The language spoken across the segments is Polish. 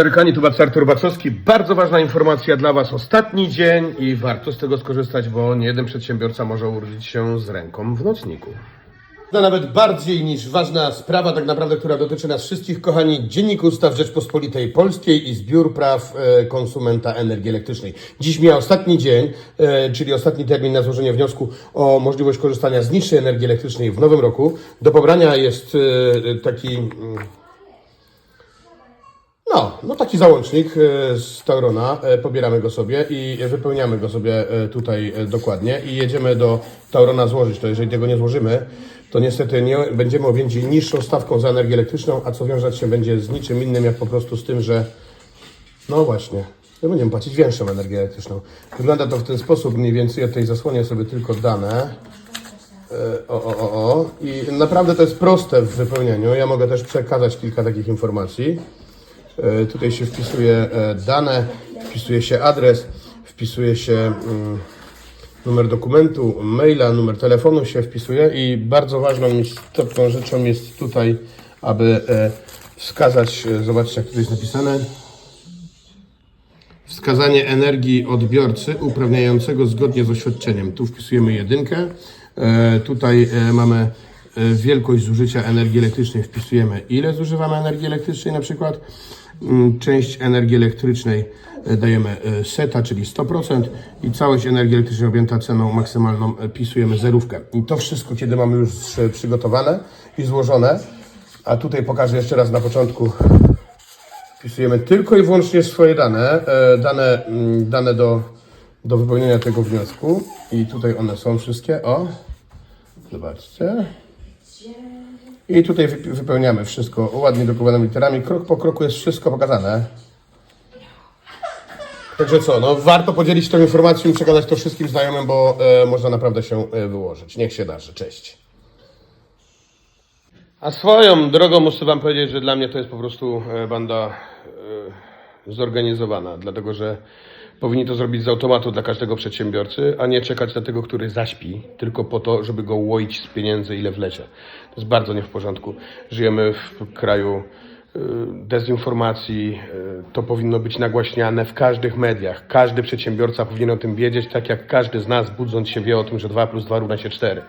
Amerykanie, tu Babcy Artur Bacowski. Bardzo ważna informacja dla Was. Ostatni dzień i warto z tego skorzystać, bo nie jeden przedsiębiorca może urodzić się z ręką w nocniku. To nawet bardziej niż ważna sprawa, tak naprawdę, która dotyczy nas wszystkich, kochani, Dziennik Ustaw Rzeczpospolitej Polskiej i Zbiór Praw e, Konsumenta Energii Elektrycznej. Dziś mija ostatni dzień, e, czyli ostatni termin na złożenie wniosku o możliwość korzystania z niższej energii elektrycznej w nowym roku. Do pobrania jest e, taki. No, no taki załącznik e, z Taurona, e, pobieramy go sobie i wypełniamy go sobie e, tutaj dokładnie i jedziemy do Taurona złożyć to. Jeżeli tego nie złożymy, to niestety nie będziemy objęci niższą stawką za energię elektryczną, a co wiązać się będzie z niczym innym, jak po prostu z tym, że no właśnie, że będziemy płacić większą energię elektryczną. Wygląda to w ten sposób mniej więcej, ja tutaj zasłonię sobie tylko dane. O, o, o, o. I naprawdę to jest proste w wypełnieniu. Ja mogę też przekazać kilka takich informacji. E, Tutaj się wpisuje e, dane, wpisuje się adres, wpisuje się mm, numer dokumentu, maila, numer telefonu się wpisuje i bardzo ważną istotną rzeczą jest tutaj, aby e, wskazać, zobaczcie jak tutaj jest napisane, wskazanie energii odbiorcy uprawniającego zgodnie z oświadczeniem. Tu wpisujemy jedynkę. Tutaj mamy wielkość zużycia energii elektrycznej. Wpisujemy ile zużywamy energii elektrycznej na przykład. Mm, Część energii elektrycznej e, dajemy e, seta, czyli 100% i całość energii elektrycznej objęta ceną maksymalną e, wpisujemy zerówkę. I to wszystko, kiedy mamy już przygotowane i złożone, a tutaj pokażę jeszcze raz na początku Wpisujemy tylko i wyłącznie swoje dane, dane, mm, dane do, do wypełnienia tego wniosku i tutaj one są wszystkie, o, zobaczcie. I tutaj wypełniamy wszystko ładnie drukowanymi literami, krok po kroku jest wszystko pokazane. Także co, no warto podzielić tą informacją i przekazać to wszystkim znajomym, bo e, można naprawdę się e, wyłożyć. Niech się darzy, cześć. A swoją drogą muszę Wam powiedzieć, że dla mnie to jest po prostu e, banda e, zorganizowana, dlatego że powinni to zrobić z automatu dla każdego przedsiębiorcy, a nie czekać na tego, który zaśpi, tylko po to, żeby go łoić z pieniędzy, ile wlecie. To jest bardzo nie w porządku. Żyjemy w kraju dezinformacji, e, to powinno być nagłaśniane w każdych mediach. Każdy przedsiębiorca powinien o tym wiedzieć, tak jak każdy z nas budząc się wie o tym, że 2 plus 2 równa się 4.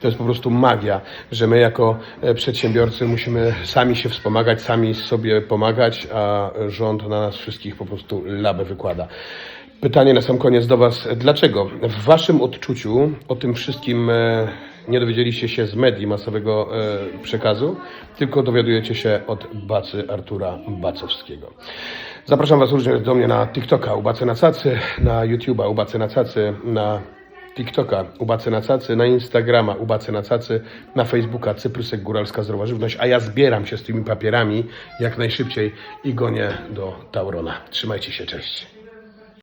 To jest po prostu magia, że my jako e, przedsiębiorcy musimy sami się wspomagać, sami sobie pomagać, a rząd na nas wszystkich po prostu labę wykłada. Pytanie na sam koniec do Was. Dlaczego w Waszym odczuciu o tym wszystkim e, nie dowiedzieliście się z medii masowego e, przekazu, tylko dowiadujecie się od Bacy Artura Bacowskiego? Zapraszam Was również do mnie na TikToka Ubacy na Cacy, na YouTube'a Ubacy na Cacy, na TikToka Ubacy na Cacy, na Instagrama Ubacy na Cacy, na Facebooka Cyprysek Góralska Zdrowa Żywność, a ja zbieram się z tymi papierami jak najszybciej i gonię do Taurona. Trzymajcie się, cześć.